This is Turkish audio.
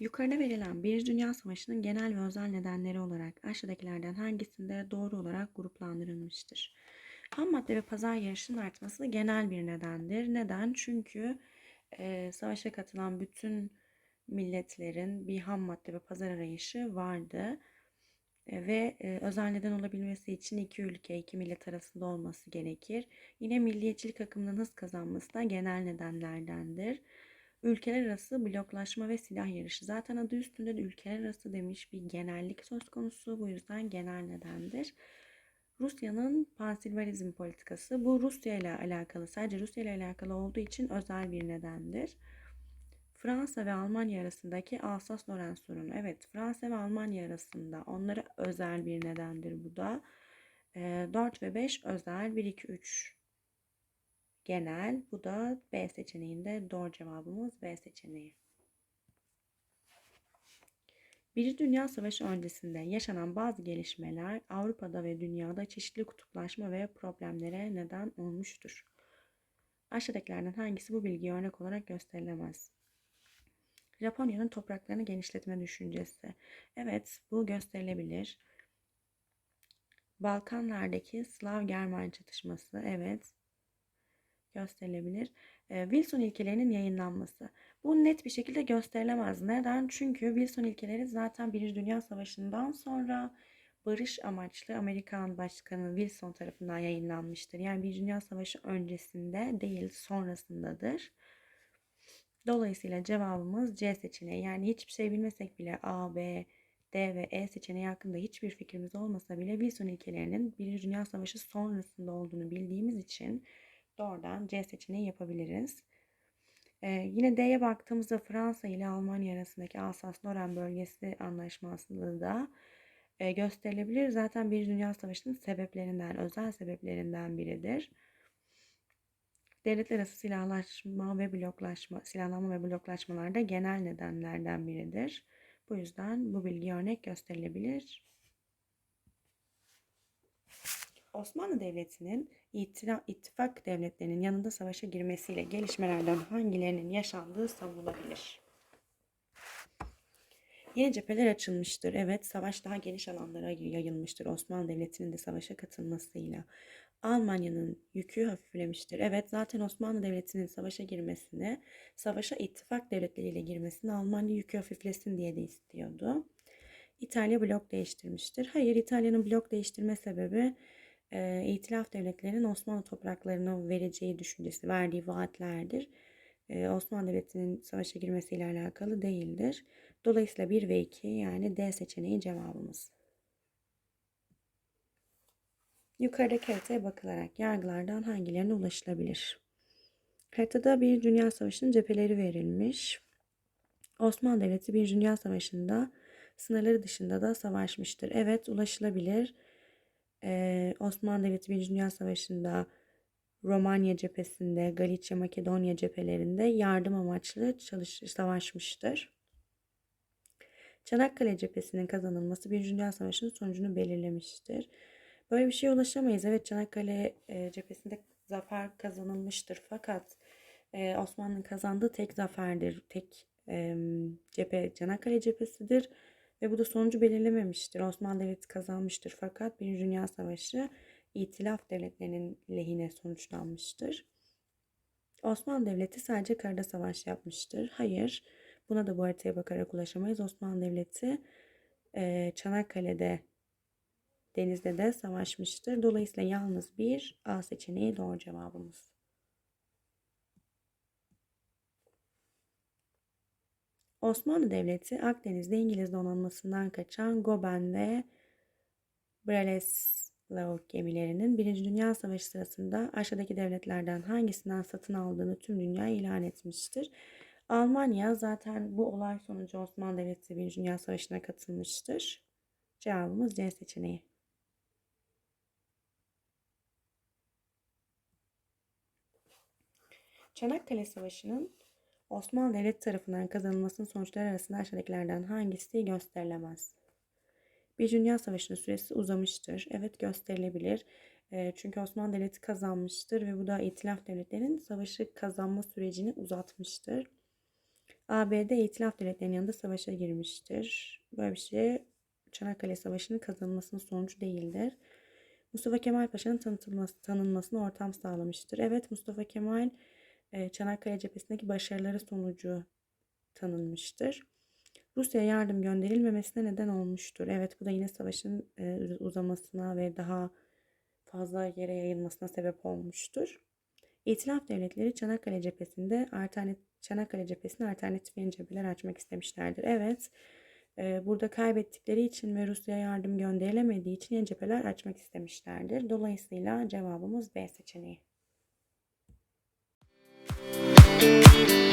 Yukarıda verilen Birinci Dünya Savaşı'nın genel ve özel nedenleri olarak aşağıdakilerden hangisinde doğru olarak gruplandırılmıştır? Ham madde ve pazar yarışının artması genel bir nedendir. Neden? Çünkü e, savaşa katılan bütün milletlerin bir ham madde ve pazar arayışı vardı. E, ve e, özel neden olabilmesi için iki ülke, iki millet arasında olması gerekir. Yine milliyetçilik akımının hız kazanması da genel nedenlerdendir. Ülkeler arası bloklaşma ve silah yarışı. Zaten adı üstünde de ülkeler arası demiş bir genellik söz konusu. Bu yüzden genel nedendir. Rusya'nın pansilvarizm politikası. Bu Rusya ile alakalı, sadece Rusya ile alakalı olduğu için özel bir nedendir. Fransa ve Almanya arasındaki Alsas-Loren sorunu. Evet, Fransa ve Almanya arasında onlara özel bir nedendir bu da. E, 4 ve 5 özel, 1, 2, 3 genel. Bu da B seçeneğinde doğru cevabımız B seçeneği. Birinci Dünya Savaşı öncesinde yaşanan bazı gelişmeler Avrupa'da ve dünyada çeşitli kutuplaşma ve problemlere neden olmuştur. Aşağıdakilerden hangisi bu bilgiye örnek olarak gösterilemez? Japonya'nın topraklarını genişletme düşüncesi. Evet, bu gösterilebilir. Balkanlardaki Slav-German çatışması. Evet, gösterilebilir. Wilson ilkelerinin yayınlanması. Bu net bir şekilde gösterilemez. Neden? Çünkü Wilson ilkeleri zaten Birinci Dünya Savaşı'ndan sonra barış amaçlı Amerikan Başkanı Wilson tarafından yayınlanmıştır. Yani Birinci Dünya Savaşı öncesinde değil sonrasındadır. Dolayısıyla cevabımız C seçeneği. Yani hiçbir şey bilmesek bile A, B, D ve E seçeneği hakkında hiçbir fikrimiz olmasa bile Wilson ilkelerinin Birinci Dünya Savaşı sonrasında olduğunu bildiğimiz için doğrudan C seçeneği yapabiliriz. Ee, yine D'ye baktığımızda Fransa ile Almanya arasındaki Alsas-Loren bölgesi anlaşması da e, gösterilebilir. Zaten Birinci Dünya Savaşı'nın sebeplerinden, özel sebeplerinden biridir. Devletler arası silahlaşma ve bloklaşma, silahlanma ve bloklaşmalar da genel nedenlerden biridir. Bu yüzden bu bilgi örnek gösterilebilir. Osmanlı Devleti'nin ittifak devletlerinin yanında savaşa girmesiyle gelişmelerden hangilerinin yaşandığı savunulabilir? Yeni cepheler açılmıştır. Evet, savaş daha geniş alanlara yayılmıştır. Osmanlı Devleti'nin de savaşa katılmasıyla. Almanya'nın yükü hafiflemiştir. Evet, zaten Osmanlı Devleti'nin savaşa girmesini, savaşa ittifak devletleriyle girmesini Almanya yükü hafiflesin diye de istiyordu. İtalya blok değiştirmiştir. Hayır, İtalya'nın blok değiştirme sebebi e, İtilaf devletlerinin Osmanlı topraklarını vereceği düşüncesi, verdiği vaatlerdir. E, Osmanlı Devleti'nin savaşa girmesiyle alakalı değildir. Dolayısıyla 1 ve 2 yani D seçeneği cevabımız. Yukarıdaki haritaya bakılarak yargılardan hangilerine ulaşılabilir? Haritada bir Dünya Savaşı'nın cepheleri verilmiş. Osmanlı Devleti bir Dünya Savaşı'nda sınırları dışında da savaşmıştır. Evet ulaşılabilir. Ee, Osmanlı Devleti bir Dünya Savaşı'nda Romanya cephesinde, Galicia, Makedonya cephelerinde yardım amaçlı çalış savaşmıştır. Çanakkale cephesinin kazanılması bir Dünya Savaşı'nın sonucunu belirlemiştir. Böyle bir şeye ulaşamayız. Evet Çanakkale e, cephesinde zafer kazanılmıştır. Fakat e, Osmanlı'nın kazandığı tek zaferdir. Tek e, cephe Çanakkale cephesidir. Ve bu da sonucu belirlememiştir. Osmanlı Devleti kazanmıştır. Fakat bir Dünya Savaşı İtilaf devletlerinin lehine sonuçlanmıştır. Osmanlı Devleti sadece karada savaş yapmıştır. Hayır, buna da bu haritaya bakarak ulaşamayız. Osmanlı Devleti e, Çanakkale'de denizde de savaşmıştır. Dolayısıyla yalnız bir A seçeneği doğru cevabımız. Osmanlı Devleti Akdeniz'de İngiliz donanmasından kaçan Goben ve Breslau gemilerinin Birinci Dünya Savaşı sırasında aşağıdaki devletlerden hangisinden satın aldığını tüm dünya ilan etmiştir. Almanya zaten bu olay sonucu Osmanlı Devleti Birinci Dünya Savaşı'na katılmıştır. Cevabımız C seçeneği. Çanakkale Savaşı'nın Osmanlı Devleti tarafından kazanılmasının sonuçları arasında aşağıdakilerden hangisi gösterilemez? Bir Dünya Savaşı'nın süresi uzamıştır. Evet gösterilebilir. Çünkü Osmanlı Devleti kazanmıştır ve bu da İtilaf devletlerinin savaşı kazanma sürecini uzatmıştır. ABD İtilaf Devletleri'nin yanında savaşa girmiştir. Böyle bir şey Çanakkale Savaşı'nın kazanılmasının sonucu değildir. Mustafa Kemal Paşa'nın tanıtılması, tanınmasına ortam sağlamıştır. Evet Mustafa Kemal Çanakkale cephesindeki başarıları sonucu tanınmıştır. Rusya'ya yardım gönderilmemesine neden olmuştur. Evet bu da yine savaşın e, uzamasına ve daha fazla yere yayılmasına sebep olmuştur. İtilaf devletleri Çanakkale cephesinde alternatif Çanakkale cephesine alternatif yeni cepheler açmak istemişlerdir. Evet, e, burada kaybettikleri için ve Rusya'ya yardım gönderilemediği için yeni cepheler açmak istemişlerdir. Dolayısıyla cevabımız B seçeneği. Thank you.